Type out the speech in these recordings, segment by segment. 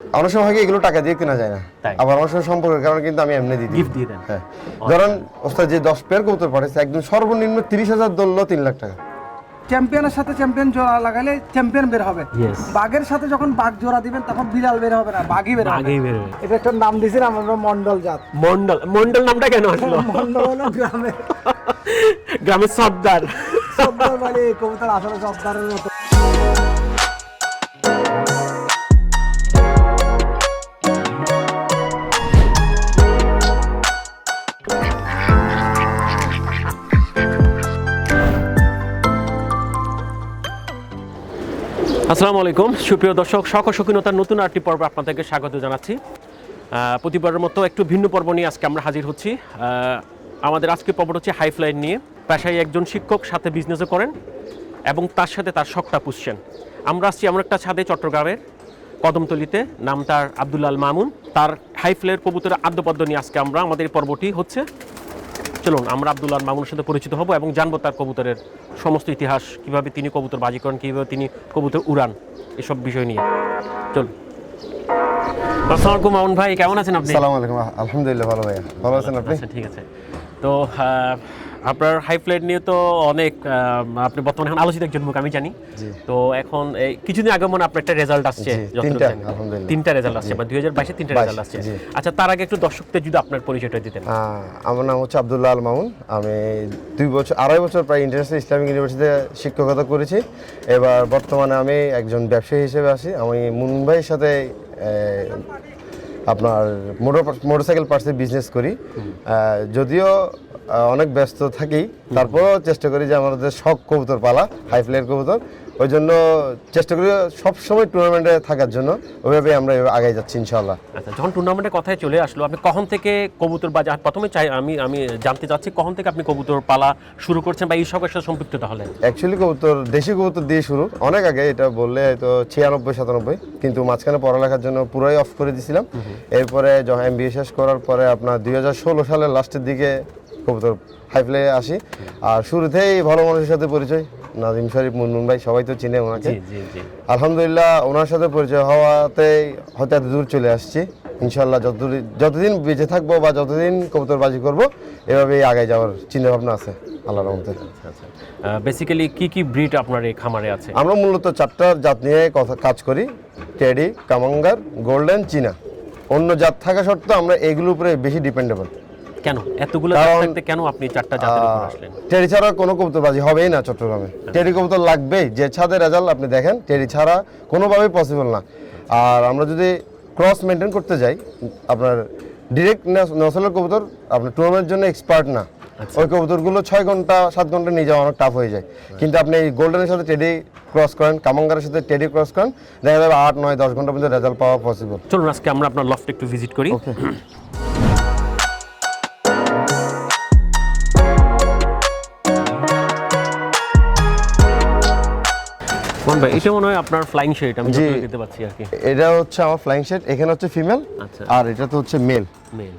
অনেক সময় হয় এগুলো টাকা দিয়ে কেনা যায় না। আবার অনেক সময় সম্পর্কের কারণে কিন্তু আমি এমনি দিই। Gift দিয়ে দেন? হ্যাঁ। ধরেন ওস্তাদ যে দশ পেয়ার কবুতর পাঠাচ্ছে একদম সর্বনিম্ন তিরিশ হাজার তিন লাখ টাকা। চ্যাম্পিয়নের সাথে চ্যাম্পিয়ন জোড়া লাগালে চ্যাম্পিয়ন বের হবে। বাঘের সাথে যখন বাঘ জোড়া দিবেন তখন বিড়াল বের হবে না বাঘই বের হবে আগেই বেরোবে এটা একটা নাম দিয়েছিলাম আমরা মন্ডল জাত। মন্ডল মন্ডল নামটা কেন আসলো? মন্ডল হলো গ্রামে গ্রামের সর্দার। সর্দার মানে কবুতর আসলে সর্দারের মতো। আসসালামু আলাইকুম। সুপ্রিয় দর্শক ও শৌখিনতার নতুন আরেকটি পর্বে আপনাদেরকে স্বাগত জানাচ্ছি। প্রতিবারের মতো একটু ভিন্ন পর্ব নিয়ে আজকে আমরা হাজির হচ্ছি। আমাদের আজকে পর্ব হচ্ছে হাই ফ্লাইট নিয়ে। পেশায় একজন শিক্ষক, সাথে বিজনেসও করেন এবং তার সাথে তার শখটা পুষছেন। আমরা আসছি এমন একটা ছাদে, চট্টগ্রামের কদমতলিতে। নাম তার আব্দুল্লাল মামুন। তার হাই ফ্লাইয়ের কবুতরের আদ্যপদ্য নিয়ে আজকে আমরা, আমাদের পর্বটি হচ্ছে চলুন আমরা আবদুল্লাহ মামুনের সাথে পরিচিত হব এবং জানব তার কবুতরের সমস্ত ইতিহাস কীভাবে তিনি কবুতর বাজি করেন কীভাবে তিনি কবুতর উড়ান এসব বিষয় নিয়ে। চলুন। আসসালামু আলাইকুম মামুন ভাই কেমন আছেন আপনি? আলাইকুম আলহামদুলিল্লাহ ভালো ভাই ভালো আছেন আপনি? আচ্ছা ঠিক আছে। তো আপনার হাই ফ্লাইট নিয়ে তো অনেক আপনি বর্তমানে এখন আলোচিত একজন মুখ আমি জানি। তো এখন এই কিছুদিন আগে মনে আপনার একটা রেজাল্ট আসছে তিনটা, রেজাল্ট আসছে বা দুই হাজার বাইশে তিনটা রেজাল্ট আসছে। আচ্ছা তার আগে একটু দর্শকদের যদি আপনার পরিচয়টা দিতেন। আমার নাম হচ্ছে আব্দুল্লাহ আল মামুন। আমি দুই বছর আড়াই বছর প্রায় ইন্টারন্যাশনাল ইসলামিক ইউনিভার্সিটিতে শিক্ষকতা করেছি। এবার বর্তমানে আমি একজন ব্যবসায়ী হিসেবে আছি। আমি মুম্বাইয়ের সাথে আপনার মোটর মোটরসাইকেল পার্টসের বিজনেস করি। যদিও অনেক ব্যস্ত থাকি। তারপরেও চেষ্টা করি যে আমাদের শখ কবুতর পালা হাই ফ্লাইয়ের কবুতর ওই জন্য চেষ্টা করি সবসময় টুর্নামেন্টে থাকার জন্য। ওইভাবে আমরা আগে যাচ্ছি ইনশাল্লাহ আচ্ছা যখন টুর্নামেন্টের কথায় চলে আসলো আপনি কখন থেকে কবুতর বা প্রথমে চাই আমি আমি জানতে চাচ্ছি কখন থেকে আপনি কবুতর পালা শুরু করছেন বা এই শখের সাথে সম্পৃক্ততা তাহলে? অ্যাকচুয়ালি কবুতর দেশি কবুতর দিয়ে শুরু। অনেক আগে এটা বললে হয়তো ছিয়ানব্বই সাতানব্বই। কিন্তু মাঝখানে পড়ালেখার জন্য পুরোই অফ করে দিয়েছিলাম এরপরে যখন এম শেষ করার পরে আপনার দুই হাজার ষোলো সালের লাস্টের দিকে কবুতর হাইফ্লে আসি। আর শুরুতেই ভালো মানুষের সাথে পরিচয়। নাজিম শরীফ মুনমুন ভাই সবাই তো চিনে ওনাকে। আলহামদুলিল্লাহ ওনার সাথে পরিচয় হওয়াতে হয়তো এত দূর চলে আসছি। ইনশাল্লাহ যতদিন যতদিন বেঁচে থাকব বা যতদিন কবুতরবাজি করব এভাবেই আগে যাওয়ার চিন্তা ভাবনা আছে আল্লাহর রহমতে। আচ্ছা বেসিক্যালি কি কি ব্রিড আপনার এই খামারে আছে? আমরা মূলত চারটা জাত নিয়ে কথা কাজ করি। টেডি কামাঙ্গার গোল্ডেন চীনা। অন্য জাত থাকা সত্ত্বেও আমরা এগুলোর উপরে বেশি ডিপেন্ডেবল কেন? এতগুলো থাকতে কেন আপনি চারটা জাতের উপর আসলেন? টেডি ছাড়া কোনো কবুতরবাজি হবেই না চট্টগ্রামে। টেডি কবুতর লাগবেই যে ছাদের রেজাল্ট আপনি দেখেন টেডি ছাড়া কোনোভাবেই পসিবল না। আর আমরা যদি ক্রস মেনটেন করতে যাই আপনার ডিরেক্ট নসলের কবুতর আপনার টুর্নামেন্টের জন্য এক্সপার্ট না। ওই কবুতরগুলো ছয় ঘণ্টা সাত ঘণ্টা নিয়ে যাওয়া অনেক টাফ হয়ে যায়। কিন্তু আপনি এই গোল্ডেনের সাথে টেডি ক্রস করেন কামাঙ্গারের সাথে টেডি ক্রস করেন দেখা যাবে আট নয় দশ ঘণ্টা পর্যন্ত রেজাল্ট পাওয়া পসিবল চলুন আজকে আমরা আপনার লফট একটু ভিজিট করি। ভাই? এটা মনে হয় আপনার ফ্লাইং শেড আমি। দেখতে পাচ্ছি আর কি। এটা হচ্ছে আমার ফ্লাইং শেড এখানে হচ্ছে ফিমেল আচ্ছা। আর এটা তো হচ্ছে মেল মেল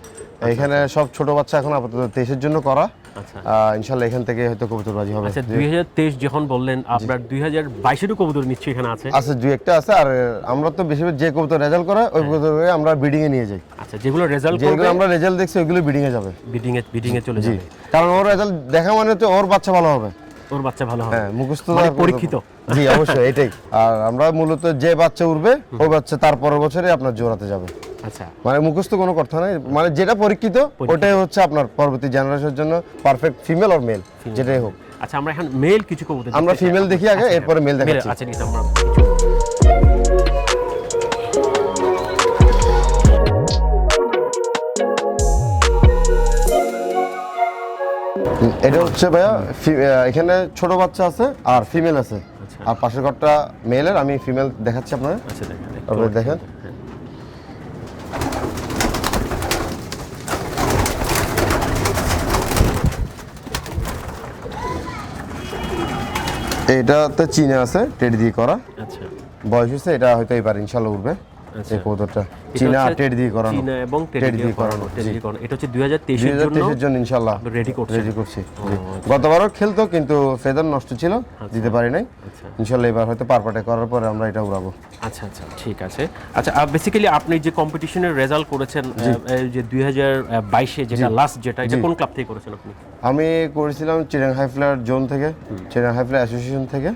এখানে সব ছোট বাচ্চা এখন আপাতত তেইশের জন্য করা। আচ্ছা। ইনশাল্লাহ এখান থেকে হয়তো কবুতরবাজি হবে। আচ্ছা দুই হাজার তেইশ যখন বললেন আপনার দুই হাজার বাইশেরও কবুতর নিশ্চয়ই এখানে আছে। আছে দুই একটা আছে আর আমরা তো বেশি যে কবুতর রেজাল্ট করে ওই কবুতরকে আমরা ব্রিডিং এ নিয়ে যাই। আচ্ছা যেগুলো রেজাল্ট যেগুলো আমরা রেজাল্ট দেখছি ওইগুলো ব্রিডিং এ যাবে। বিডিং এ বিডিং এ চলে যাবে। কারণ ওর রেজাল্ট দেখা মানে তো ওর বাচ্চা ভালো হবে। ওর বাচ্চা ভালো হবে। হ্যাঁ মুখস্থ মানে পরীক্ষিত। জি অবশ্যই এটাই। আর আমরা মূলত যে বাচ্চা উঠবে ওই বাচ্চা তার পরের বছরে আপনার জোড়াতে যাবে। আচ্ছা। মানে মুখস্থ কোনো কথা নাই। মানে যেটা পরীক্ষিত ওটাই হচ্ছে আপনার পরবর্তী জেনারেশনের জন্য পারফেক্ট ফিমেল অর মেল যেটাই হোক। আচ্ছা আমরা এখন মেল কিছু কবুতর আমরা ফিমেল দেখি আগে, আচ্ছা, এরপরে মেল দেখাচ্ছি। আচ্ছা আছে আমরা এটা হচ্ছে ভাইয়া এখানে ছোট বাচ্চা আছে আর ফিমেল আছে। আর পাশের ঘরটা মেলের আমি ফিমেল দেখাচ্ছি আপনার আচ্ছা দেখেন আপনি দেখেন। এটাতে চিনে আছে টেডি দিয়ে করা। আচ্ছা। বয়স হচ্ছে এটা হয়তো এবার ইনশাল্লাহ উঠবে। আচ্ছা। এই এটা চীনা টেড দিয়ে করানো। চীনা এবং টেডি দিয়ে করানো টেডি দিয়ে করানো। এটা হচ্ছে দুই হাজার দুই তেইশের হাজার জন্য ইনশাল্লাহ রেডি করছে। রেডি করছি গতবারও খেলতো কিন্তু ফেদার নষ্ট ছিল দিতে পারি নাই। আচ্ছা। ইনশাল্লাহ এবার হয়তো পারপাটে করার পরে আমরা এটা উড়াবো। আচ্ছা আচ্ছা ঠিক আছে। আচ্ছা বেসিক্যালি আপনি যে কম্পিটিশনের রেজাল্ট করেছেন যে দুই হাজার বাইশে যেটা লাস্ট যেটা এটা কোন ক্লাব থেকে করেছেন আপনি? আমি করেছিলাম চিরাং হাইফ্লার জোন থেকে চিরাং হাইফ্লার অ্যাসোসিয়েশন থেকে।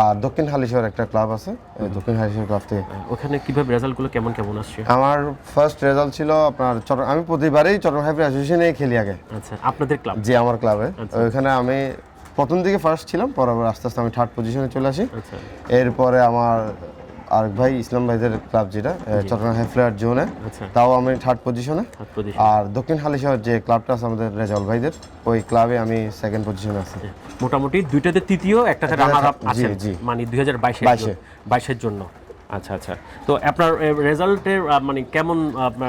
আর দক্ষিণ হালিশহর একটা ক্লাব আছে দক্ষিণ হালিশহর ক্লাব থেকে। ওখানে কীভাবে রেজাল্টগুলো কেমন কেমন আসছে? আমার ফার্স্ট রেজাল্ট ছিল আপনার চট্ট আমি প্রতিবারই চট্টগ্রাম হাইফ্লার অ্যাসোসিয়েশনে খেলি আগে। আচ্ছা আপনাদের ক্লাব যে আমার ক্লাবে ওইখানে আমি প্রথম দিকে ফার্স্ট ছিলাম পরে আবার আস্তে আস্তে আমি থার্ড পজিশনে চলে আসি। আচ্ছা। এরপরে আমার আরেক ভাই ইসলাম ভাইদের ক্লাব যেটা চট্টগ্রাম হাইফ্লার জোনে আচ্ছা। তাও আমি থার্ড পজিশনে আর দক্ষিণ হালিশহর যে ক্লাবটা আছে আমাদের রেজাউল ভাইদের ওই ক্লাবে আমি সেকেন্ড পজিশনে আছি। মোটামুটি দুইটাতে তৃতীয় একটাতে একটাতে রানার আপ আছে মানে দুই হাজার বাইশের বাইশে। বাইশের জন্য। আচ্ছা আচ্ছা। তো আপনার রেজাল্টের মানে কেমন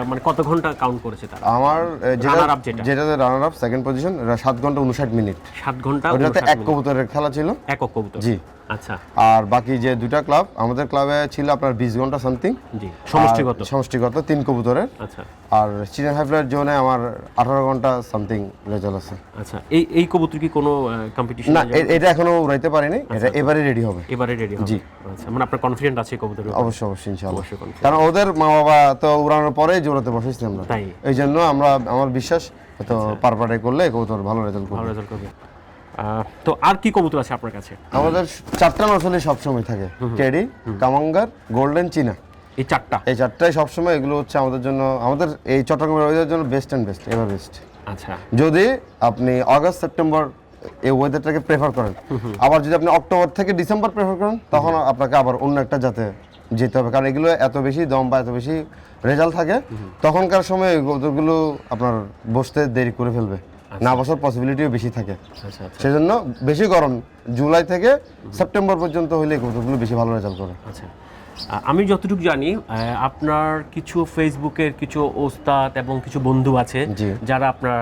মানে কত ঘণ্টা কাউন্ট করেছে তারা? আমার এ, যেটা। যেটাতে রানার আপ সেকেন্ড পজিশন 7 ঘণ্টা উনষাট মিনিট 7 ঘণ্টা ওটাতে এক। কবুতরের খেলা ছিল। এক কবুতর। জি। আচ্ছা। আর বাকি যে দুটা ক্লাব আমাদের ক্লাবে ছিল আপনার বিশ ঘণ্টা সামথিং সমষ্টিগত। সমষ্টিগত তিন কবুতরের। আচ্ছা। আর চিকেন হাইফ্লার জোনে আমার আঠারো ঘণ্টা সামথিং রেজাল্ট আছে। আচ্ছা এই এই কবুতর কি কোনো কম্পিটিশন না এটা এখনও উড়াইতে পারিনি এটা এবারে রেডি হবে। এবারে রেডি হবে। জি। আচ্ছা মানে আপনার কনফিডেন্ট আছে কবুতরের অবশ্যই অবশ্যই ইনশাআল্লাহ। অবশ্যই কারণ ওদের মা বাবা তো উড়ানোর পরেই জোড়াতে বসেছি আমরা। তাই? এই জন্য আমরা আমার বিশ্বাস তো পারপাটে করলে কবুতর ভালো রেজাল্ট ভালো রেজাল্ট করবে। তো আর কি কবুতর আছে আপনার কাছে? আমাদের চারটা নসলে সবসময় থাকে। টেডি কামাঙ্গার গোল্ডেন চীনা। এই চারটা? এই চারটাই সবসময় এগুলো হচ্ছে আমাদের জন্য আমাদের এই চট্টগ্রামের ওয়েদারের জন্য best and best ever best আচ্ছা। যদি আপনি আগস্ট সেপ্টেম্বর এই ওয়েদারটাকে প্রেফার করেন আবার যদি আপনি অক্টোবর থেকে ডিসেম্বর প্রেফার করেন তখন আপনাকে আবার অন্য একটা জাতে যেতে হবে। কারণ এগুলো এত বেশি দম বা এত বেশি রেজাল্ট থাকে তখনকার সময় ওগুলো আপনার বসতে দেরি করে ফেলবে। না বসার পসিবিলিটিও বেশি থাকে। আচ্ছা আচ্ছা সেজন্য বেশি গরম জুলাই থেকে সেপ্টেম্বর পর্যন্ত হলে কবুতরগুলো বেশি ভালো রেজাল্ট করে। আচ্ছা। আমি যতটুকু জানি আপনার কিছু ফেসবুকের কিছু ওস্তাদ এবং কিছু বন্ধু আছে। যারা আপনার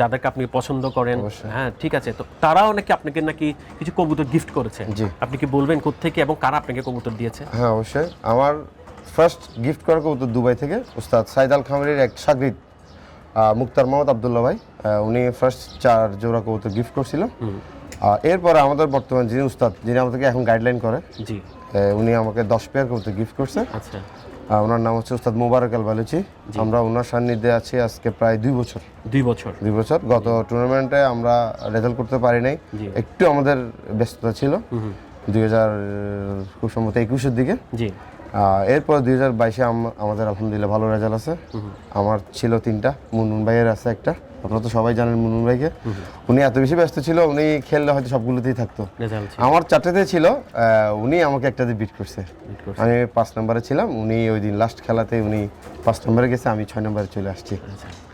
যাদেরকে আপনি পছন্দ করেন। হ্যাঁ ঠিক আছে। তো তারাও নাকি আপনাকে নাকি কিছু কবুতর গিফট করেছে। আপনি কি বলবেন কোত্থেকে এবং কারা আপনাকে কবুতর দিয়েছে? হ্যাঁ অবশ্যই। আমার ফার্স্ট গিফট করা কবুতর দুবাই থেকে ওস্তাদ সাইদ আল খামারির এক সাগরিদ। মুক্তার মোহাম্মদ আবদুল্লাহ ভাই উনি ফার্স্ট চার জোড়া কবুতর গিফট করছিল আর এরপরে আমাদের বর্তমান যিনি উস্তাদ যিনি আমাদেরকে এখন গাইডলাইন করে জি। উনি আমাকে দশ পেয়ার কবুতর গিফট করছে। আচ্ছা। ওনার নাম হচ্ছে উস্তাদ মুবারক আল বালুচি। আমরা ওনার সান্নিধ্যে আছি আজকে প্রায় দুই বছর। দুই বছর। দুই বছর। গত টুর্নামেন্টে আমরা রেজাল্ট করতে পারি নাই। একটু আমাদের ব্যস্ততা ছিল। দুই হাজার খুব সম্ভবত একুশের দিকে। জি। এরপর দুই হাজার বাইশে আমাদের আলহামদুলিল্লাহ ভালো রেজাল্ট আছে। আমার ছিল তিনটা মুনমুন ভাইয়ের আছে একটা। আপনারা তো সবাই জানেন মুনমুন ভাইকে। উনি এত বেশি ব্যস্ত ছিল উনি খেললে হয়তো সবগুলোতেই থাকতো। আমার চারটেতে ছিল উনি আমাকে একটাতে বিট করছে। আমি পাঁচ নম্বরে ছিলাম উনি ওই দিন লাস্ট খেলাতে উনি পাঁচ নম্বরে গেছে আমি ছয় নম্বরে চলে আসছি।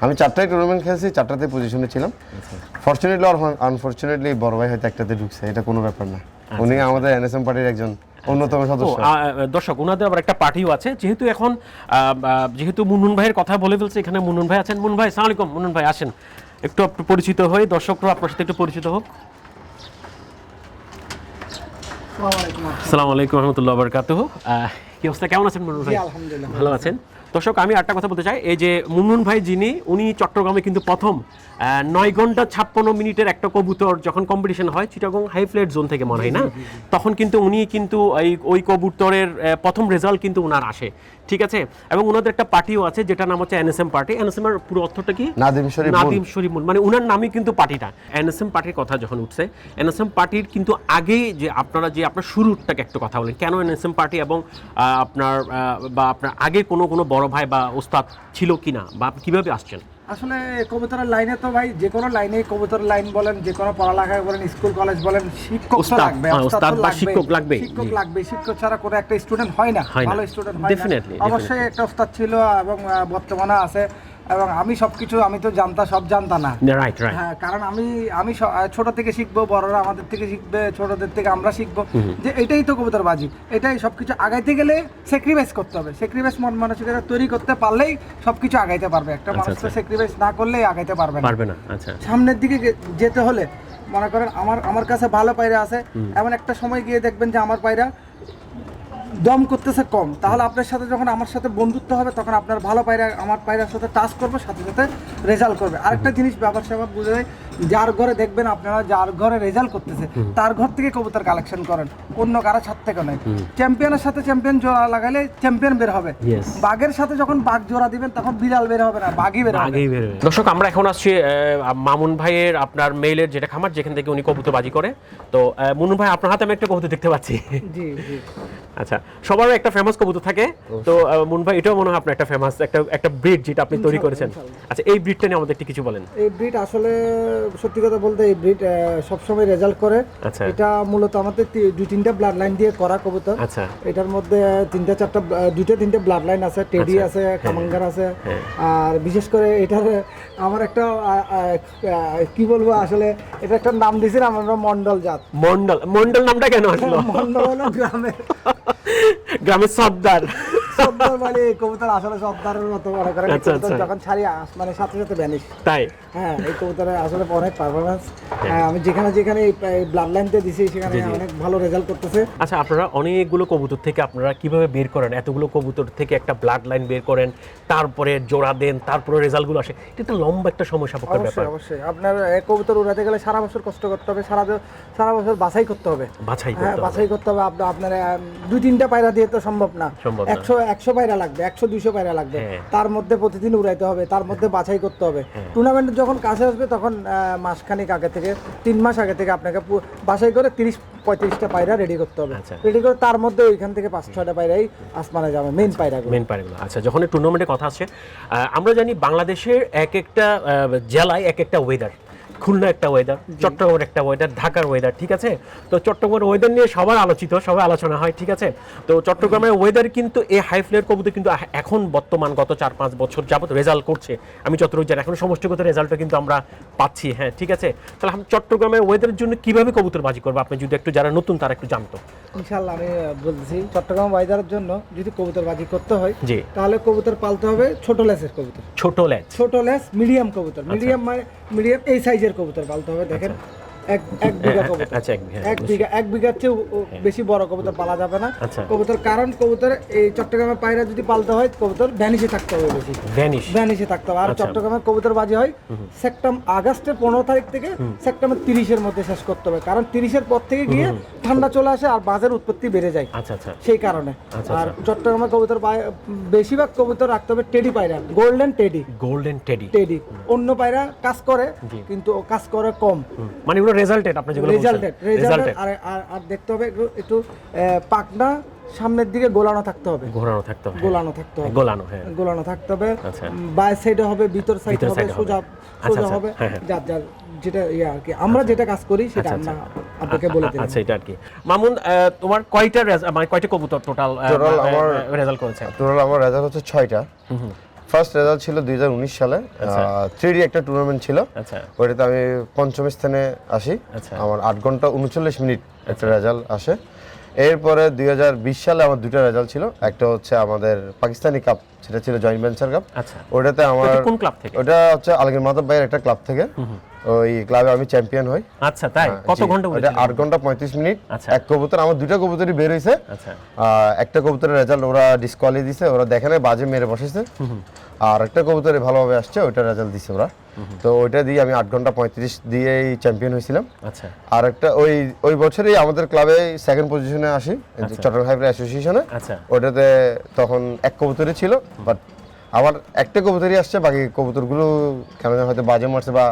আমি চারটায় টুর্নামেন্ট খেলছি চারটাতে পজিশনে ছিলাম। ফর্চুনেটলি আর আনফর্চুনেটলি বড় ভাই হয়তো একটাতে ঢুকছে এটা কোনো ব্যাপার না। উনি আমাদের এনএসএম পার্টির একজন অন্যতম সদস্য। দর্শক ওনাদের আবার একটা পার্টিও আছে। যেহেতু এখন যেহেতু মুন্নুন ভাইয়ের কথা বলে ফেলছে এখানে মুন্নুন ভাই আছেন। মুন্নুন ভাই সালাম আলাইকুম। মুন্নুন ভাই আসেন। একটু পরিচিত হয়ে দর্শকরা আপনার সাথে একটু পরিচিত হোক। আসসালামু আলাইকুম। রহমতুল্লাহ বরকাতুহ। কি অবস্থা? কেমন আছেন মুন্নুন ভাই? ভালো আছেন? দর্শক আমি একটা কথা বলতে চাই। এই যে মুনমুন ভাই যিনি উনি চট্টগ্রামে কিন্তু প্রথম নয় ঘণ্টা ছাপ্পান্ন মিনিটের একটা কবুতর যখন কম্পিটিশন হয় চিটাগং হাই ফ্লেট জোন থেকে মনে হয় না? তখন কিন্তু উনি কিন্তু এই ওই কবুতরের প্রথম রেজাল্ট কিন্তু ওনার আসে। ঠিক আছে? এবং ওনাদের একটা পার্টিও আছে যেটা নাম হচ্ছে এনএসএম পার্টি এনএসএম এর পুরো অর্থটা কি? নাদিম শরীফ মুন। নাদিম শরীফুল মানে উনার নামই কিন্তু পার্টিটা। এনএসএম পার্টির কথা যখন উঠছে এনএসএম পার্টির কিন্তু আগে যে আপনারা যে আপনার শুরুটাকে একটু কথা বলেন। কেন এনএসএম পার্টি এবং আপনার বা আপনার আগে কোনো কোনো বড় ভাই বা ওস্তাদ ছিল কিনা বা আপনি কীভাবে আসছেন? আসলে কবুতরের লাইনে তো ভাই যে কোনো লাইনে কবুতর লাইন বলেন যে কোনো পড়ালেখা বলেন স্কুল কলেজ বলেন শিক্ষক লাগবে হ্যাঁ, বা শিক্ষক লাগবে। শিক্ষক লাগবে শিক্ষক ছাড়া কোনো একটা স্টুডেন্ট হয় না ভালো স্টুডেন্ট হয় না। অবশ্যই একটা ওস্তাদ ছিল এবং বর্তমানে আছে। এবং আমি সবকিছু আমি তো জানতা সব জানতা না। রাইট রাইট হ্যাঁ কারণ আমি আমি ছোট থেকে শিখব বড়রা আমাদের থেকে শিখবে ছোটদের থেকে আমরা শিখব। যে এটাই তো কবুতর বাজি। এটাই সবকিছু আগাইতে গেলে স্যাক্রিফাইস করতে হবে। স্যাক্রিফাইস মন মানসিকতা তৈরি করতে পারলেই সবকিছু আগাইতে পারবে। একটা মানুষ তো। স্যাক্রিফাইস না করলেই আগাইতে পারবে না। পারবে না আচ্ছা। সামনের দিকে যেতে হলে মনে করেন আমার আমার কাছে ভালো পায়রা আছে। এমন একটা সময় গিয়ে দেখবেন যে আমার পায়রা দম করতেছে কম। তাহলে আপনার সাথে যখন আমার সাথে বন্ধুত্ব হবে তখন আপনার ভালো পায়রা আমার পায়রার সাথে টাচ করবে সাথে সাথে রেজাল্ট করবে। আরেকটা জিনিস ব্যাপার স্যাপার বুঝে যায় যার ঘরে দেখবেন আপনারা যার ঘরে রেজাল্ট করতেছে তার ঘর থেকে কবুতর কালেকশন করেন। অন্য কারও ছাদ থেকে নয়। চ্যাম্পিয়নের সাথে চ্যাম্পিয়ন জোড়া লাগাইলে চ্যাম্পিয়ন বের হবে। বাঘের সাথে যখন বাঘ জোড়া দিবেন তখন বিড়াল বের হবে না বাঘই বের হবে। দর্শক আমরা এখন আসছি আহ, মামুন ভাইয়ের আপনার মেইলের যেটা খামার যেখান থেকে উনি কবুতরবাজি করে। তো আহ, মুন্নু ভাই আপনার হাতে আমি একটা কবুতর দেখতে পাচ্ছি। জি জি। আচ্ছা সবারও একটা ফেমাস কবুতর থাকে। তো মুন ভাই এটাও মনে হয় আপনার একটা ফেমাস একটা একটা ব্রিড যেটা আপনি তৈরি করেছেন। আচ্ছা এই ব্রিডটা নিয়ে আমাদের একটু কিছু বলেন। এই ব্রিড আসলে সত্যি কথা বলতে এই ব্রিড সবসময় রেজাল্ট করে। আচ্ছা। এটা মূলত আমাদের দুই তিনটা ব্লাড লাইন দিয়ে করা কবুতর। আচ্ছা। এটার মধ্যে তিনটা চারটা দুইটা তিনটা ব্লাড লাইন আছে। টেডি আছে কামাঙ্গার আছে। হ্যাঁ। আর বিশেষ করে এটার আমার একটা কি বলব আসলে এটা একটা নাম দিয়েছিলাম আমরা মন্ডল জাত। মন্ডল মন্ডল নামটা কেন আসলো? মন্ডল হলো গ্রামের। গ্রামের সর্দার সর্দার মানে কবুতর আসলে সর্দারের মতো মনে করেন। এই আচ্ছা, কবুতর আচ্ছা। যখন ছাড়ি আসমানের সাথে সাথে ভ্যানিশ তাই? হ্যাঁ এই কবুতরের আসলে অনেক পারফরমেন্স আমি যেখানে যেখানে ব্লাড লাইনতে দিছি সেখানে অনেক ভালো রেজাল্ট করতেছে। আচ্ছা আপনারা অনেকগুলো কবুতর থেকে আপনারা কীভাবে বের করেন? এতগুলো কবুতর থেকে একটা ব্লাড লাইন বের করেন তারপরে জোড়া দেন তারপরে রেজাল্টগুলো আসে। এটা তো লম্বা একটা সময় সাপেক্ষ ব্যাপার। অবশ্যই। আপনার এক কবুতর উড়াতে গেলে সারা বছর কষ্ট করতে হবে সারা সারা বছর বাছাই করতে হবে। বাছাই হ্যাঁ করতে হবে। বাছাই করতে হবে। আপনার দুই তিনটা পায়রা দিয়ে তো সম্ভব না। সম্ভব না। একশো একশো পায়রা লাগবে একশো দুইশো পায়রা লাগবে। হ্যাঁ। তার মধ্যে প্রতিদিন উড়াইতে হবে তার মধ্যে বাছাই করতে হবে। টুর্নামেন্ট যখন কাছে আসবে তখন মাসখানেক আগে থেকে তিন মাস আগে থেকে আপনাকে বাছাই করে তিরিশ পঁয়ত্রিশটা পায়রা রেডি করতে হবে। আচ্ছা। রেডি করে তার মধ্যে ওইখান থেকে পাঁচ ছয়টা পায়রাই আসমানে যাবে মেন পায়রাগুলো। মেন পারেগুলো আচ্ছা যখন টুর্নামেন্টের কথা আহ, আমরা জানি বাংলাদেশের এক একটা জেলায় এক একটা ওয়েদার খুলনা একটা ওয়েদার চট্টগ্রামের একটা ওয়েদার ঢাকার ওয়েদার ঠিক আছে? তো চট্টগ্রামের ওয়েদার নিয়ে সবার আলোচিত সবাই আলোচনা হয় ঠিক আছে? তো চট্টগ্রামের ওয়েদার কিন্তু এই হাই ফ্লেয়ার কবুতর কিন্তু এখন বর্তমান গত চার পাঁচ বছর যাবত রেজাল্ট করছে। আমি যতটুকু জানি এখন সমষ্টিগত রেজাল্টটা কিন্তু আমরা পাচ্ছি হ্যাঁ ঠিক আছে? তাহলে আমি চট্টগ্রামের ওয়েদারের জন্য কীভাবে কবুতর বাজি করব? আপনি যদি একটু যারা নতুন তারা একটু জানতো। ইনশাল্লাহ আমি বলছি চট্টগ্রাম ওয়েদারের জন্য যদি কবুতর বাজি করতে হয় জি। তাহলে কবুতর পালতে হবে ছোট লেসের কবুতর। ছোট ল্যাচ ছোট লেস মিডিয়াম কবুতর। মিডিয়াম মানে মিডিয়াম এই সাইজের কবুতর পালতে হবে দেখেন। এক এক বিঘা কবুতর। আচ্ছা এক বিঘা, এক বিঘা এক বিঘার চেয়ে বেশি বড় কবুতর পালা যাবে না। আচ্ছা। কবুতর কারণ কবুতর এই চট্টগ্রামের পায়রা যদি পালতে হয় কবুতর ভ্যানিশে থাকতে হবে বেশি। ভ্যানিশ ভ্যানিশে থাকতে হবে। আর আচ্ছা। চট্টগ্রামের কবুতর বাজি হয় আগস্টের পনেরো তারিখ থেকে সেপ্টেম্বর তিরিশের মধ্যে শেষ করতে হবে। কারণ তিরিশের পর থেকে গিয়ে ঠান্ডা চলে আসে আর বাজের উৎপত্তি বেড়ে যায়। আচ্ছা আচ্ছা। সেই কারণে। আচ্ছা, আর চট্টগ্রামের কবুতর বেশিরভাগ কবুতর রাখতে হবে টেডি পায়রা golden teddy. Golden teddy. Teddy. অন্য পায়রা কাজ করে কিন্তু কাজ করে কম। মানে রেজাল্টেড আপনি যেগুলো রেজাল্টেড আর দেখতে হবে একটু- পাকনা সামনের দিকে গোলানো থাকতে হবে। ঘোরানো থাকতে হবে গোলানো থাকতে হবে। গোলানো হ্যাঁ। গোলানো থাকতে হবে। আচ্ছা। বাই সাইডে হবে ভিতর সাইডে হবে। সোজা আচ্ছা, সোজা আচ্ছা, হবে। হ্যাঁ, হ্যাঁ। যার যার যেটা ইয়ে আর কি। আমরা যেটা কাজ করি সেটা আচ্ছা, আমরা আপনাকে বলে দিলাম আচ্ছা এটা আর কি। মামুন আহ, তোমার কয়টা মানে কয়টা কবুতর টোটাল Total আমার- রেজাল্ট করেছে? টোটাল আমার রেজাল্ট হচ্ছে ছয়টা। ফার্স্ট রেজাল্ট ছিল দুই সালে। থ্রি ডি একটা টুর্নামেন্ট ছিল। আচ্ছা। ওইটাতে আমি পঞ্চম স্থানে আসি। আচ্ছা। আমার আট ঘণ্টা উনচল্লিশ মিনিট একটা রেজাল্ট আসে। এরপরে দুই হাজার বিশ সালে আমার দুটা রেজাল্ট ছিল। একটা হচ্ছে আমাদের পাকিস্তানি কাপ সেটা ছিল জয়েন্ট ভেঞ্চার কাপ ওইটাতে ওটাতে আমার কোন ক্লাব থেকে? ওটা হচ্ছে আলগির মাধব ভাইয়ের একটা ক্লাব থেকে। ওই ক্লাবে আমি চ্যাম্পিয়ন হই। আচ্ছা তাই? কত ঘণ্টা ওটা উড়েছিল? আট ঘণ্টা পঁয়ত্রিশ মিনিট। আচ্ছা। এক কবুতর আমার দুটা কবুতরই বের হয়েছে আচ্ছা। একটা কবুতরের রেজাল্ট ওরা ডিসকোয়ালি দিছে ওরা দেখে বাজে মেরে বসেছে। আর একটা কবুতরে ভালোভাবে আসছে ওইটা রেজাল্ট দিছে ওরা। তো ওইটা দিয়ে আমি আট ঘণ্টা পঁয়ত্রিশ দিয়েই চ্যাম্পিয়ন হয়েছিলাম আচ্ছা। আর একটা ওই ওই বছরই আমাদের ক্লাবে সেকেন্ড পজিশনে আসি চট্টগ্রাম হাইফ্রে অ্যাসোসিয়েশনে আচ্ছা। ওটাতে তখন এক কবুতরই ছিল বাট আমার একটা কবুতরই আসছে বাকি কবুতরগুলো কেন হয়তো বাজে মারছে বা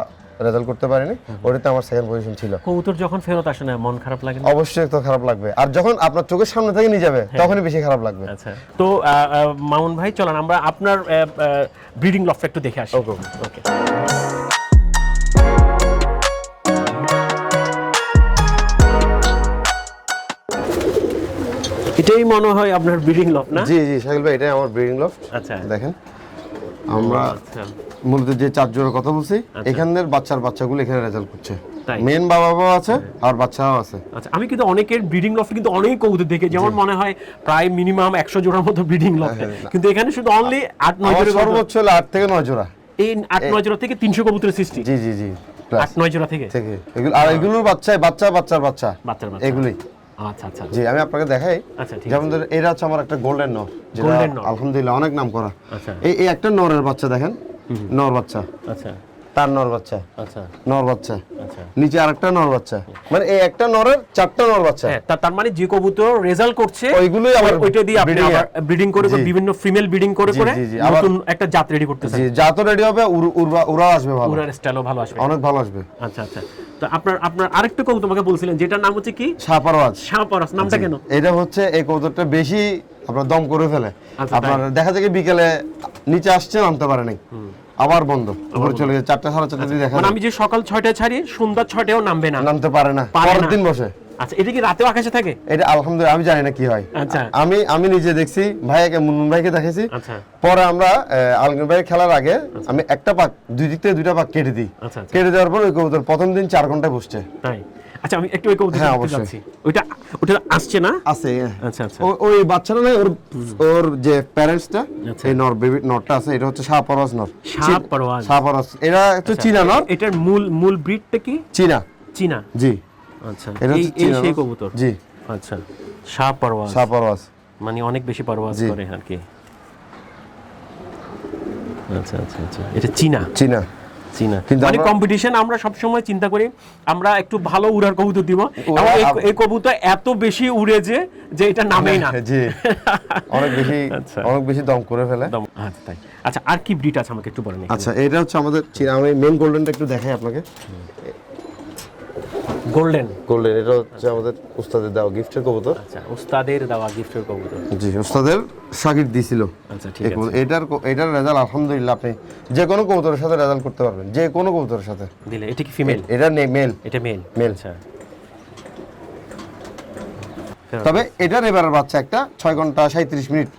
রেজাল্ট করতে পারেনি। ওটাতে আমার সেকেন্ড পজিশন ছিল। কবুতর যখন ফেরত আসে না মন খারাপ লাগে অবশ্যই তো খারাপ লাগবে। আর যখন আপনার চোখের সামনে থেকে নিয়ে যাবে তখনই বেশি খারাপ লাগবে। আচ্ছা। তো মামুন ভাই চলেন আমরা আপনার ব্রিডিং লফটা একটু দেখে আসি। Okay. ওকে এটাই মনে হয় আপনার ব্রিডিং লফ না? জি জি শাকিল ভাই এটাই আমার ব্রিডিং লফট আচ্ছা। দেখেন। আমরা আচ্ছা। মূলত যে চার জোড়ার কথা বলছি এখানের বাচ্চার বাচ্চাগুলো এখানে রেজাল্ট করছে। মেন বাবা বাবা আছে আর বাচ্চাও আছে। আচ্ছা আমি কিন্তু অনেকের ব্রিডিং লফট কিন্তু অনেক কবুতর দেখে যেমন মনে হয় প্রায় মিনিমাম একশো জোড়ার মতো ব্রিডিং লফট কিন্তু এখানে শুধু অনলি আট নয় জোড়া সর্বোচ্চ হলো আট থেকে নয় জোড়া। এই আট নয় জোড়া থেকে তিনশো কবুতরের সৃষ্টি? জি জি জি আট নয় জোড়া থেকে? থেকে। এগুলো আর এগুলোর বাচ্চা বাচ্চা বাচ্চার বাচ্চা। বাচ্চার বাচ্চা। এগুলোই। আচ্ছা আচ্ছা। জি আমি আপনাকে দেখাই। আচ্ছা ঠিক যেমন ধরুন এটা হচ্ছে আমার একটা গোল্ডেন নর যেটা আলহামদুলিল্লাহ অনেক নাম করা আচ্ছা। এই এই একটা নরের বাচ্চা দেখেন। নর বাচ্চা। আচ্ছা। তার নর বাচ্চা। আচ্ছা। নর বাচ্চা। আচ্ছা। নিচে আরেকটা নর বাচ্চা। মানে এই একটা নরের চারটা নর বাচ্চা। হ্যাঁ তার মানে যে কবুতর রেজাল্ট করছে ওইগুলোই আবার ওইটা দিয়ে আপনি আবার ব্রিডিং করে করে বিভিন্ন ফিমেল ব্রিডিং করে করে নতুন একটা জাত রেডি করতেছেন জি রেডি হবে উড়- আসবে ভালো। পুরার স্টাইলও ভালো আসবে। অনেক ভালো আসবে। আচ্ছা আচ্ছা। তো আপনার আপনার আরেকটা কবুতর তোমাকে বলছিলেন যেটার নাম হচ্ছে কি? সাপারওয়াজ শাহপরস নামটা কেন? এটা হচ্ছে এই কবুতরটা বেশি আপনার দম করে ফেলে। আচ্ছা, আপনার দেখা যায় বিকেলে নিচে আসছে নামতে পারে নাই আবার বন্ধ। উপরে চলে যায় চারটা সাড়ে চারটা দিয়ে দেখা মানে আমি যে সকাল ছয়টায় ছাড়ি সন্ধ্যা ছয়টায়ও নামবে না। নামতে পারে না। পরের দিন বসে। আচ্ছা এটা কি রাতেও আকাশে থাকে? এটা আলহামদুলিল্লাহ আমি জানি না কি হয়। আচ্ছা। আমি আমি নিজে দেখছি ভাইয়াকে মুনমুন ভাইকে দেখেছি। আচ্ছা। পরে আমরা আলমগীর ভাই খেলার আগে আমি একটা পাক দুই দিক থেকে দুইটা পাক কেটে দিই। আচ্ছা আচ্ছা। কেটে দেওয়ার পর ওই কবুতর প্রথম দিন চার ঘন্টায় বসছে। তাই? আচ্ছা আমি একটু ওই কবুতর হ্যাঁ, অবশ্যই। ওইটা ওটা আসছে না? আছে হ্যাঁ। আচ্ছা আচ্ছা। ওই বাচ্চাটা নাই ওর ওর যে প্যারেন্টসটা আচ্ছা। এই নর বেবি নরটা আছে এটা হচ্ছে শাহপরস নর। শাহপরওয়াজ। শাহপরস এটা হচ্ছে চীনা নর। এটার মূল মূল ব্রিডটা কি? চীনা। চীনা? জি। আচ্ছা। এটা এই সেই কবুতর? জি। আচ্ছা। শাহ পারওয়াজ শাহপরস মানে অনেক বেশি পারওয়াজ। করে আর কি। আচ্ছা আচ্ছা আচ্ছা। এটা চীনা? চীনা। চীনা না। মানে কম্পিটিশন আমরা সব সময় চিন্তা করি আমরা একটু ভালো উড়ার কবুতর দিব। এই- কবুতর এত বেশি উড়ে যে যে এটা নামেই না। জি। অনেক বেশি আচ্ছা। অনেক বেশি দম করে ফেলে। আচ্ছা তাই। আচ্ছা আর কি ব্রিড আছে আমাকে একটু বলেন আচ্ছা এটা হচ্ছে আমাদের আমি মেন গোল্ডেনটা একটু দেখাই আপনাকে। গোল্ডেন গোল্ডেন এটা হচ্ছে আমাদের উস্তাদের দেওয়া গিফটের কবুতর। আচ্ছা উস্তাদের দেওয়া গিফটের কবুতর। জি উস্তাদের শাকির দিছিল। আচ্ছা ঠিক আছে। এটার এটার রেজাল্ট আলহামদুলিল্লাহ আপনি যে কোনো কবুতরের সাথে রেজাল্ট করতে পারবেন। যে কোনো কবুতরের সাথে। দিলে এটা কি ফিমেল এটা নেই মেল এটা মেল Male। আচ্ছা। তবে এটার এবারের বাচ্চা একটা ছয় ঘণ্টা সাঁত্রিশ মিনিট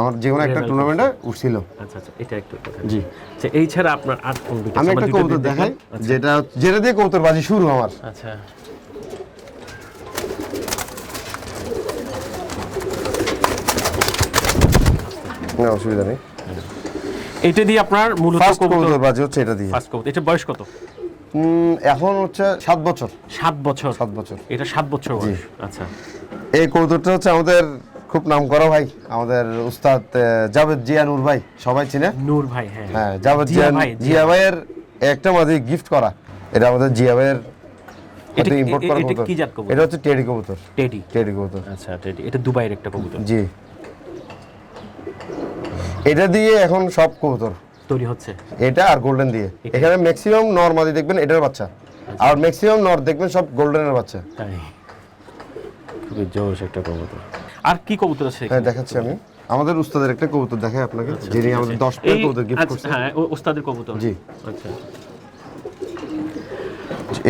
আমার যে কোনো একটা টুর্নামেন্টে উঠছিল। আচ্ছা আচ্ছা এটা একটু জি। আচ্ছা এই ছাড়া আপনার আর কোন আমি একটা কবুতর দেখাই আচ্ছা, যেটা যেটা দিয়ে কবুতর বাজি শুরু আমার আচ্ছা। না অসুবিধা নেই। এটা দিয়ে আপনার মূলত ফার্স্ট কবুতর বাজি হচ্ছে এটা দিয়ে। ফার্স্ট কবুতর। এটা বয়স কত? এখন হচ্ছে সাত বছর। সাত বছর? সাত বছর। এটা সাত বছর বয়স। আচ্ছা। এই কবুতরটা হচ্ছে আমাদের খুব নাম করা ভাই। আমাদের উস্তাদ জাভেদ জিয়া নূর ভাই। সবাই চিনে? নূর ভাই হ্যাঁ। হ্যাঁ জাভেদ জিয়া জিয়া ভাইয়ের একটা মাঝে গিফট করা। এটা আমাদের জিয়া ভাইয়ের এটা ইম্পোর্ট করা কবুতর? এটা হচ্ছে টেডি কবুতর। টেডি। টেডি কবুতর। আচ্ছা টেডি। এটা দুবাইয়ের একটা কবুতর। জি। এটা দিয়ে এখন সব কবুতর। তৈরি হচ্ছে। এটা আর গোল্ডেন দিয়ে। এখানে ম্যাক্সিমাম নর্মাদি দেখবেন এটার বাচ্চা। আর ম্যাক্সিমাম নর দেখবেন সব গোল্ডেনের বাচ্চা। তাই। খুবই জোশ একটা কবুতর। আর কি কবুতর আছে হ্যাঁ দেখাচ্ছি আমি। আমাদের উস্তাদের একটা কবুতর দেখাই আপনাকে যিনি আমাদের দশ পেয়ার এই কবুতর গিফট করছেন হ্যাঁ উস্তাদের কবুতর। জি। আচ্ছা।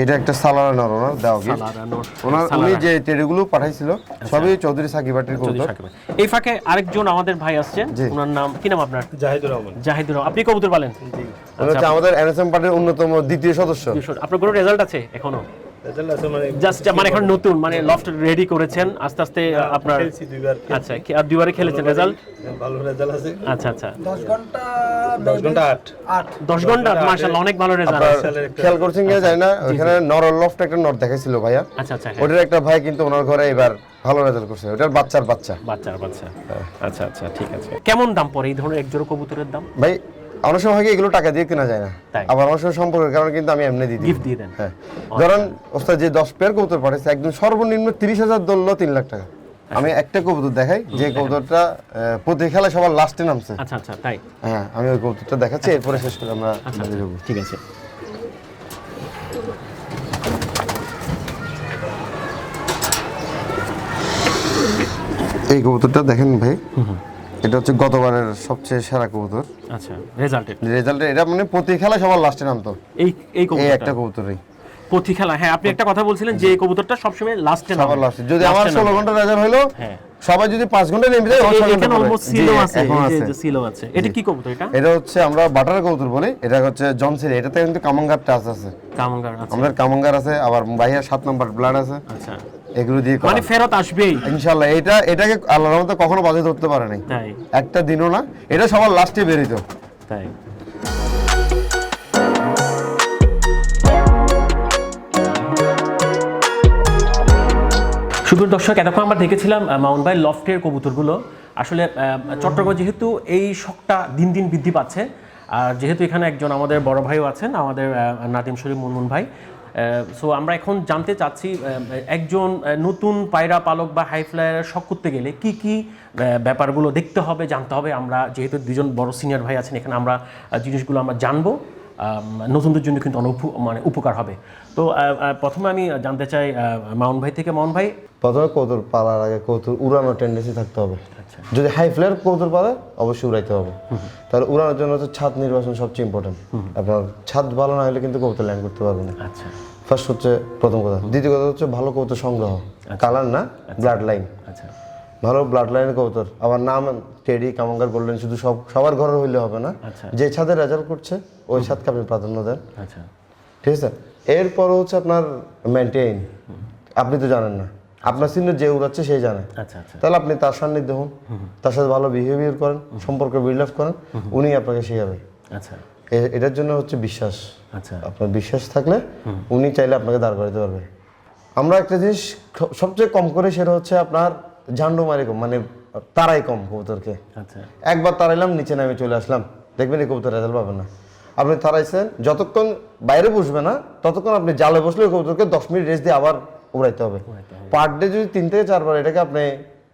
এটা একটা সালারা নর ওনার দেওয়া গিফট। সালারা নোর ওনার উনি যে টেডিগুলো পাঠাইছিল সবই চৌধুরী সাকিবাটির যদি কবুতর। সাকিব এই ফাঁকে আরেকজন আমাদের ভাই আসছেন। ওনার নাম কি নাম আপনার? জাহিদুর রহমান। জাহিদুর রহমান। আপনি কবুতর বলেন জি। হচ্ছে আমাদের এনএসএম পার্টির অন্যতম দ্বিতীয় সদস্য। আপনার কোনো রেজাল্ট আছে এখনও? জাস্ট মানে এখন নতুন মানে লফট রেডি করেছেন আস্তে আস্তে আপনার আচ্ছা কি- আর দুইবারে খেলেছেন রেজাল্ট ভালো রেজাল্ট আছে। আচ্ছা আচ্ছা। দশ ঘণ্টা দশ ঘণ্টা আট। আট। দশ ঘণ্টা মার্শাল্লাহ অনেক ভালো রেজাল্ট খেয়াল করছেন কিনা জানি না? ওখানে নর লফট একটা নর দেখাইছিল ভাইয়া। আচ্ছা আচ্ছা হ্যাঁ। ওটার একটা ভাই কিন্তু ওনার ঘরে এবার ভালো রেজাল্ট করছে। ওটার বাচ্চার বাচ্চা। বাচ্চা। বাচ্চা আচ্ছা আচ্ছা ঠিক আছে। কেমন দাম পড়ে? এই ধরনের একজোড়া কবুতরের দাম? ভাই অনেক সময় হয় এগুলো টাকা দিয়ে কেনা যায় না। আবার অনেক সময় সম্পর্কের কারণে কিন্তু আমি এমনি দিই। গিফট দিয়ে দেন। হ্যাঁ। ধরেন ওস্তাদ যে দশ পেয়ার কবুতর পাঠাইছে একদম সর্বনিম্ন তিরিশ হাজার ধরলো তিন লাখ টাকা। আমি একটা কবুতর দেখাই যে কবুতরটা প্রতি খেলায় সবার লাস্টে নামছে। আচ্ছা আচ্ছা তাই। হ্যাঁ আমি ওই কবুতরটা দেখাচ্ছি এরপরে শেষ করে আমরা আচ্ছা ঠিক আছে। এই কবুতরটা দেখেন ভাই। এটা হচ্ছে গতবারের সবচেয়ে সেরা কবুতর। আচ্ছা রেজাল্টেড রেজাল্টে এটা মানে প্রতি খেলায় সবার লাস্টে নামতো। এই এই এই একটা কবুতরই। প্রতি খেলা হ্যাঁ আপনি একটা কথা বলছিলেন যে এই কবুতরটা সবসময় লাস্টে নামে। সবার লাস্টে যদি আমার ষোলো ঘণ্টা রেজাল্ট হলো হ্যাঁ। সবাই যদি পাঁচ ঘণ্টা নেমে যায় ঘণ্টা এখানে অলমোস্ট সিলো আছে। এই যে- সিলো আছে। এটা কি কবুতর এটা? এটা হচ্ছে আমরা বাটার কবুতর বলি এটা হচ্ছে জনসিরি এটাতে কিন্তু কামাঙ্গার টাচ আছে। কামঙ্গার আছে। আমাদের কামাঙ্গার আছে আবার বাইরের সাত নম্বর ব্লাড আছে। আচ্ছা। এগুলো দিয়ে মানে ফেরত আসবেই। ইনশাল্লাহ এটা এটাকে আল্লাহর রহমতে কখনো বাজে ধরতে পারে নাই। তাই। একটা দিনও না এটা সবার লাস্টে বেরিত। তাই। সুন্দর দর্শক এতক্ষণ আমরা দেখেছিলাম মাউন্ট ভাই লফটের কবুতরগুলো। আসলে চট্টগ্রাম যেহেতু এই শখটা দিন দিন বৃদ্ধি পাচ্ছে আর যেহেতু এখানে একজন আমাদের বড় ভাইও আছেন আমাদের নাদিম শরীফ মুনমুন ভাই সো আমরা এখন জানতে চাচ্ছি একজন নতুন পায়রা পালক বা হাই ফ্লায়ার শক করতে গেলে কি কি ব্যাপারগুলো দেখতে হবে, জানতে হবে। আমরা যেহেতু দুজন বড় সিনিয়র ভাই আছেন, এখানে আমরা জিনিসগুলো আমরা জানব। নতুনদের জন্য কিন্তু অনেক মানে উপকার হবে। তো প্রথমে আমি জানতে চাই মাউন ভাই থেকে। মাউন ভাই? প্রথমে কৌতুর পালার আগে কৌতুর উড়ানোর টেন্ডেন্সি থাকতে হবে। আচ্ছা। যদি হাই ফ্লেয়ার কৌতুর পালে অবশ্যই উড়াইতে হবে। তাহলে উড়ানোর জন্য হচ্ছে ছাদ নির্বাচন সবচেয়ে ইম্পর্টেন্ট আপনার ছাদ ভালো না হলে কিন্তু কৌতুর ল্যান্ড করতে পারবে না। আচ্ছা। ফার্স্ট হচ্ছে প্রথম কথা। দ্বিতীয় কথা হচ্ছে ভালো কৌতুর সংগ্রহ। কালার না ব্লাড লাইন আচ্ছা। ভালো ব্লাড লাইনের কবুতর। আবার নাম টেডি কামাঙ্গার গোল্ডেন শুধু সব সবার ঘরে হইলে হবে না। আচ্ছা। যে ছাদে রেজাল্ট করছে ওই ছাদকে আপনি প্রাধান্য দেন। আচ্ছা। ঠিক আছে? এরপর হচ্ছে আপনার মেনটেইন আপনি তো জানেন না। আপনার চিহ্ন যে উড়াচ্ছে সেই জানে। আচ্ছা আচ্ছা। তাহলে আপনি তার সান্নিধ্য হন। তার সাথে ভালো বিহেভিয়ার করেন সম্পর্ক বিল্ড আপ করেন। উনি আপনাকে শিখাবে। আচ্ছা। এটার জন্য হচ্ছে বিশ্বাস। আচ্ছা। আপনার বিশ্বাস থাকলে উনি চাইলে আপনাকে দাঁড় করাতে পারবে। আমরা একটা জিনিস সবচেয়ে কম করে সেটা হচ্ছে আপনার ঝান্ডু মারি কম মানে তারাই কম কবুতরকে। আচ্ছা। একবার তাড়াইলাম নিচে নামে চলে আসলাম। দেখবেন এই কবুতর রেজাল্ট পাবেন না। আপনি তাড়াইছেন যতক্ষণ বাইরে বসবে না ততক্ষণ আপনি জালে বসলে ওই কবুতরকে দশ মিনিট রেস্ট দিয়ে আবার উড়াইতে হবে। পার ডে যদি তিন থেকে চারবার এটাকে আপনি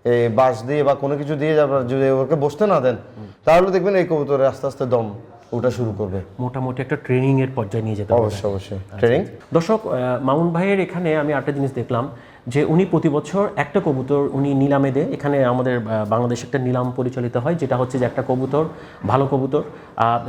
এই বাঁশ দিয়ে বা কোনো কিছু দিয়ে যাবার যদি ওকে বসতে না দেন তাহলে দেখবেন এই কবুতরে আস্তে আস্তে দম ওটা শুরু করবে। মোটামুটি একটা ট্রেনিং এর পর্যায়ে নিয়ে যেতে হবে। অবশ্যই অবশ্যই। ট্রেনিং দর্শক আহ, মামুন ভাইয়ের এখানে আমি আরেকটা জিনিস দেখলাম যে উনি প্রতি বছর একটা কবুতর উনি নিলামে দেয়। এখানে আমাদের বাংলাদেশে একটা নিলাম পরিচালিত হয় যেটা হচ্ছে যে একটা কবুতর ভালো কবুতর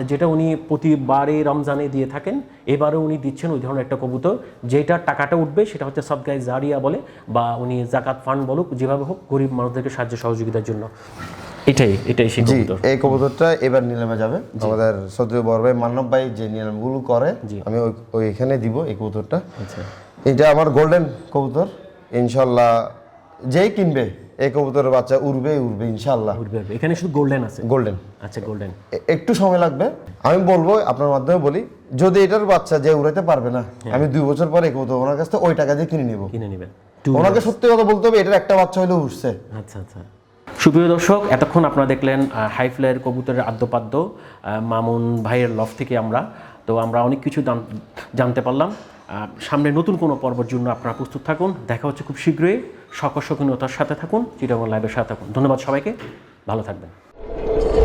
যেটা উনি প্রতিবারে রমজানে দিয়ে থাকেন। এবারে উনি দিচ্ছেন ওই ধরনের একটা কবুতর যেটা টাকাটা উঠবে সেটা হচ্ছে সবগাই জারিয়া বলে বা উনি জাকাত ফান্ড বলুক যেভাবে হোক গরিব মানুষদেরকে সাহায্য সহযোগিতার জন্য। এটাই এটাই সেই কবুতর। এই কবুতরটা এবার নিলামে যাবে। আমাদের সদ্য বড় ভাই মান্নব ভাই যে নিলামগুলো করে আমি ওই ওইখানে দিব এই কবুতরটা। আচ্ছা। এটা আমার গোল্ডেন কবুতর। ইনশাল্লাহ যেই কিনবে এই কবুতরের বাচ্চা উড়বে উড়বে ইনশাল্লাহ। উঠবে এখানে শুধু গোল্ডেন আছে? গোল্ডেন আচ্ছা গোল্ডেন একটু সময় লাগবে। আমি বলব আপনার মাধ্যমে বলি যদি এটার বাচ্চা যে উড়াইতে পারবে না আমি দুই বছর পরে এই কবুতর ওনার কাছ থেকে ওই টাকা দিয়ে কিনে নিব। কিনে নেবেন। ওনাকে সত্যি কথা বলতে হবে এটার একটা বাচ্চা হলে উঠছে। আচ্ছা আচ্ছা। সুপ্রিয় দর্শক এতক্ষণ আপনারা দেখলেন হাই ফ্লায়ার কবুতরের আদ্যপাদ্য মামুন ভাইয়ের লফ থেকে আমরা। তো আমরা অনেক কিছু জান- জানতে পারলাম। সামনে নতুন কোনো পর্বর জন্য আপনারা প্রস্তুত থাকুন। দেখা হচ্ছে খুব শীঘ্রই। সকল সকিনতার সাথে থাকুন। চিটাগং লাইভের সাথে থাকুন। ধন্যবাদ সবাইকে। ভালো থাকবেন।